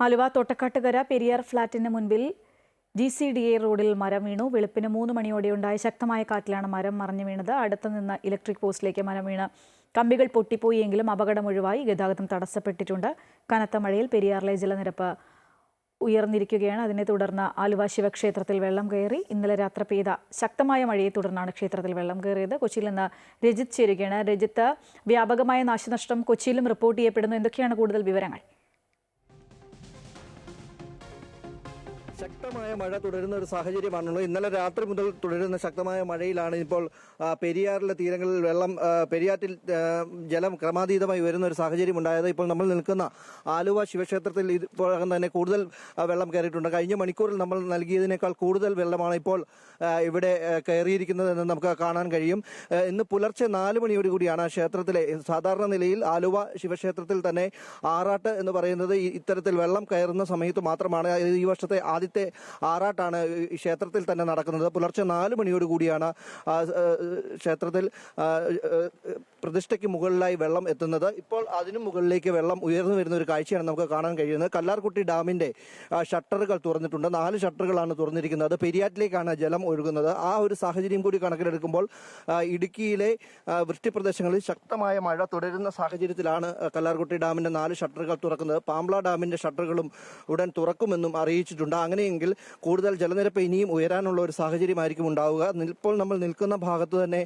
ആലുവ തൊട്ടക്കാട്ടുകര പെരിയാർ ഫ്ളാറ്റിന് മുൻപിൽ G C D A റോഡിൽ മരം വീണു. വെളുപ്പിന് മൂന്ന് മണിയോടെ ഉണ്ടായ ശക്തമായ കാറ്റിലാണ് മരം മറിഞ്ഞു വീണത്. അടുത്ത് നിന്ന് ഇലക്ട്രിക് പോസ്റ്റിലേക്ക് മരം വീണ്. കമ്പികൾ പൊട്ടിപ്പോയിയെങ്കിലും അപകടം ഒഴിവായി. ഗതാഗതം തടസ്സപ്പെട്ടിട്ടുണ്ട്. കനത്ത മഴയിൽ പെരിയാറിലെ ജലനിരപ്പ് ഉയർന്നിരിക്കുകയാണ്. അതിനെ തുടർന്ന് ആലുവ ശിവക്ഷേത്രത്തിൽ വെള്ളം കയറി. ഇന്നലെ രാത്രി പെയ്ത ശക്തമായ മഴയെ തുടർന്നാണ് ക്ഷേത്രത്തിൽ വെള്ളം കയറിയത്. കൊച്ചിയിൽ നിന്ന് രജിത് ചേരുകയാണ്. രജിത്ത് വ്യാപകമായ നാശനഷ്ടം കൊച്ചിയിലും റിപ്പോർട്ട് ചെയ്യപ്പെടുന്നു. എന്തൊക്കെയാണ് കൂടുതൽ വിവരങ്ങൾ? ശക്തമായ മഴ തുടരുന്ന ഒരു സാഹചര്യമാണുള്ളത് ഇന്നലെ രാത്രി മുതൽ തുടരുന്ന ശക്തമായ മഴയിലാണ് ഇപ്പോൾ പെരിയാറിലെ തീരങ്ങളിൽ വെള്ളം പെരിയാറ്റിൽ ജലം ക്രമാതീതമായി വരുന്ന ഒരു സാഹചര്യം ഉണ്ടായത് ഇപ്പോൾ നമ്മൾ നിൽക്കുന്ന ആലുവ ശിവക്ഷേത്രത്തിൽ ഇപ്പോഴകം തന്നെ കൂടുതൽ വെള്ളം കയറിയിട്ടുണ്ട്. കഴിഞ്ഞ മണിക്കൂറിൽ നമ്മൾ നൽകിയതിനേക്കാൾ കൂടുതൽ വെള്ളമാണ് ഇപ്പോൾ ഇവിടെ കയറിയിരിക്കുന്നത് എന്ന് നമുക്ക് കാണാൻ കഴിയും. ഇന്ന് പുലർച്ചെ നാല് മണിയോട് കൂടിയാണ് ക്ഷേത്രത്തിലെ സാധാരണ നിലയിൽ ആലുവ ശിവക്ഷേത്രത്തിൽ തന്നെ ആറാട്ട് എന്ന് പറയുന്നത് ഇത്തരത്തിൽ വെള്ളം കയറുന്ന സമയത്ത് മാത്രമാണ്. ഈ വർഷത്തെ ആദ്യത്തെ ആറാട്ടാണ് ക്ഷേത്രത്തിൽ തന്നെ നടക്കുന്നത്. പുലർച്ചെ നാല് മണിയോട് കൂടിയാണ് ക്ഷേത്രത്തിൽ പ്രതിഷ്ഠയ്ക്ക് മുകളിലായി വെള്ളം എത്തുന്നത്. ഇപ്പോൾ അതിനു മുകളിലേക്ക് വെള്ളം ഉയർന്നു വരുന്ന ഒരു കാഴ്ചയാണ് നമുക്ക് കാണാൻ കഴിയുന്നത്. കല്ലാർകുട്ടി ഡാമിന്റെ ഷട്ടറുകൾ തുറന്നിട്ടുണ്ട്. നാല് ഷട്ടറുകളാണ് തുറന്നിരിക്കുന്നത്. പെരിയാറ്റിലേക്കാണ് ജലം ഒഴുകുന്നത്. ആ ഒരു സാഹചര്യം കൂടി കണക്കിലെടുക്കുമ്പോൾ ഇടുക്കിയിലെ വൃഷ്ടിപ്രദേശങ്ങളിൽ ശക്തമായ മഴ തുടരുന്ന സാഹചര്യത്തിലാണ് കല്ലാർകുട്ടി ഡാമിന്റെ നാല് ഷട്ടറുകൾ തുറക്കുന്നത്. പാംബ്ല ഡാമിന്റെ ഷട്ടറുകളും ഉടൻ തുറക്കുമെന്നും അറിയിച്ചിട്ടുണ്ട്. അങ്ങനെയെങ്കിൽ കൂടുതൽ ജലനിരപ്പ് ഇനിയും ഉയരാനുള്ള ഒരു സാഹചര്യമായിരിക്കും ഉണ്ടാവുക. ഇപ്പോൾ നമ്മൾ നിൽക്കുന്ന ഭാഗത്ത് തന്നെ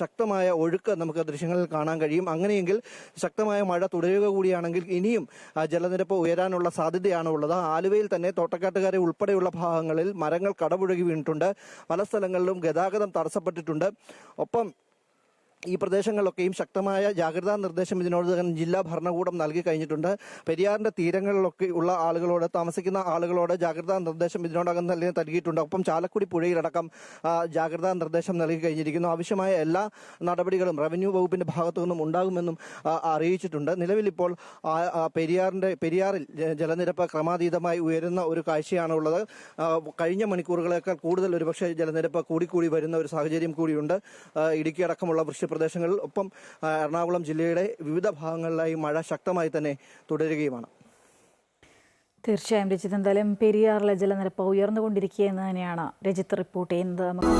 ശക്തമായ ഒഴുക്ക് നമുക്ക് ദൃശ്യങ്ങളിൽ കാണാൻ കഴിയും. അങ്ങനെയെങ്കിൽ ശക്തമായ മഴ തുടരുക കൂടിയാണെങ്കിൽ ഇനിയും ജലനിരപ്പ് ഉയരാനുള്ള സാധ്യതയാണ് ഉള്ളത്. ആലുവയിൽ തന്നെ തോട്ടക്കാട്ടുകാരെ ഉൾപ്പെടെയുള്ള ഭാഗങ്ങളിൽ മരങ്ങൾ കടപുഴകി വീണിട്ടുണ്ട്. പല സ്ഥലങ്ങളിലും ഗതാഗതം തടസ്സപ്പെട്ടിട്ടുണ്ട്. ഒപ്പം ഈ പ്രദേശങ്ങളിലൊക്കെയും ശക്തമായ ജാഗ്രതാ നിർദ്ദേശം ഇതിനോടകം ജില്ലാ ഭരണകൂടം നൽകി കഴിഞ്ഞിട്ടുണ്ട്. പെരിയാറിന്റെ തീരങ്ങളിലൊക്കെ ഉള്ള ആളുകളോട് താമസിക്കുന്ന ആളുകളോട് ജാഗ്രതാ നിർദ്ദേശം ഇതിനോടകം തന്നെ നൽകിയിട്ടുണ്ട്. ഒപ്പം ചാലക്കുടി പുഴയിലടക്കം ജാഗ്രതാ നിർദ്ദേശം നൽകി കഴിഞ്ഞിരിക്കുന്നു. ആവശ്യമായ എല്ലാ നടപടികളും റവന്യൂ വകുപ്പിന്റെ ഭാഗത്തു നിന്നും ഉണ്ടാകുമെന്നും അറിയിച്ചിട്ടുണ്ട്. നിലവിൽ ഇപ്പോൾ പെരിയാറിന്റെ പെരിയാറിൽ ജലനിരപ്പ് ക്രമാതീതമായി ഉയരുന്ന ഒരു കാഴ്ചയാണ് ഉള്ളത് കഴിഞ്ഞ മണിക്കൂറുകളേക്കാൾ കൂടുതൽ ഒരുപക്ഷെ ജലനിരപ്പ് കൂടിക്കൂടി വരുന്ന ഒരു സാഹചര്യം കൂടിയുണ്ട്. ഇടുക്കി അടക്കമുള്ള വൃഷ്ടിപ്രദേശങ്ങളിൽ ഒപ്പം എറണാകുളം ജില്ലയുടെ വിവിധ ഭാഗങ്ങളിലായി മഴ ശക്തമായി തന്നെ തുടരുകയുമാണ്. തീർച്ചയായും രജിത് എന്തായാലും പെരിയാറിലെ ജലനിരപ്പ് ഉയർന്നുകൊണ്ടിരിക്കുക എന്ന് തന്നെയാണ് രജിത്ത് റിപ്പോർട്ട് ചെയ്യുന്നത്. നമുക്ക്